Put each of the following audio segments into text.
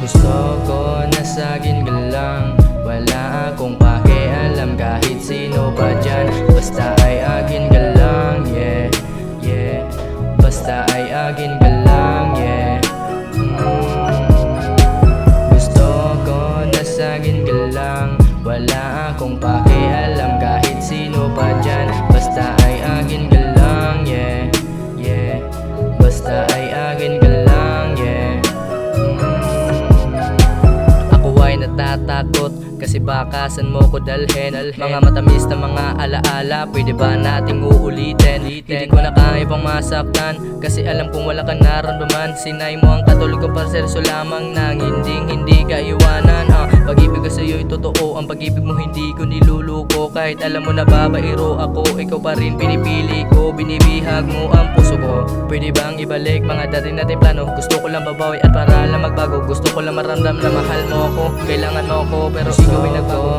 Gusto ko na sagin ka lang. Wala akong pakialam kahit sino pa dyan. Basta ay akin ka lang, yeah, yeah. Basta ay akin ka lang, yeah. Mm. Gusto ko na sagin ka lang Wala akong pakialam kahit sino pa dyan. Basta ay akin ka lang, yeah, yeah. Basta ay akin ka lang, yeah. Mm. Ako ay natatakot kasi baka saan mo ko dalhin. Mga matamis na mga alaala Pwede ba nating uulitin? Hindi ko na kaya pang masaktan Kasi alam kong wala kang naramdaman. Sinay mo ang katulog ko parserso lamang Nang hindi hindi ka iwanan Ang pag-ibig mo hindi ko niluluko. Kahit alam mo na babairo ako Ikaw pa rin pinipili ko. Binibihag mo ang puso ko. Pwede bang ibalik mga dati natin plano? Gusto ko lang babawi at para lang magbago. Gusto ko lang maramdam na mahal mo ako. Kailangan mo ako pero ikaw ay nagbago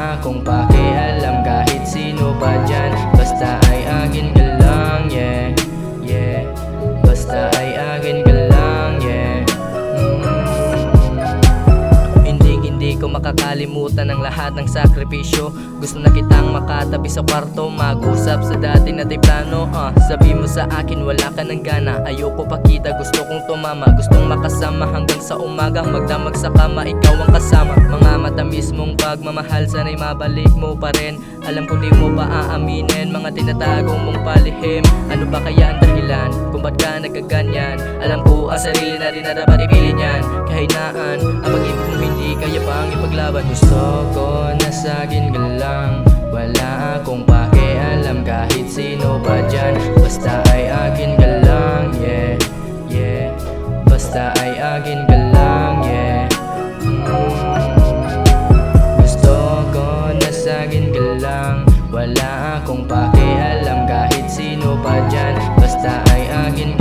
akong pakialam kahit sino pa dyan makakalimutan ang lahat ng sakripisyo. Gusto na kitang makatabi sa kwarto Mag-usap sa dati natin plano uh, Sabi mo sa akin wala ka ng gana. Ayoko pakita gusto kong tumama. Gustong makasama hanggang sa umaga Magdamag sa kama. Ikaw ang kasama. Mga matamis mong pagmamahal Sana'y mabalik mo pa rin. Alam ko di mo pa aaminin Mga tinatago mong palihim? Ano ba kaya ang dahilan Kung ba't ka nagkaganyan? Alam ko ang sarili na rin na dapat ipili niyan. Kahinaan Ang pag-ibig Di kaya pang ipaglaban Gusto ko na sa'kin ka lang? Wala akong pakialam kahit sino pa dyan. Basta ay akin ka lang, yeah, yeah. Basta ay akin ka lang, yeah. Mm. Gusto ko na sa'kin ka lang. Wala akong pakialam kahit sino pa dyan. Basta ay akin ka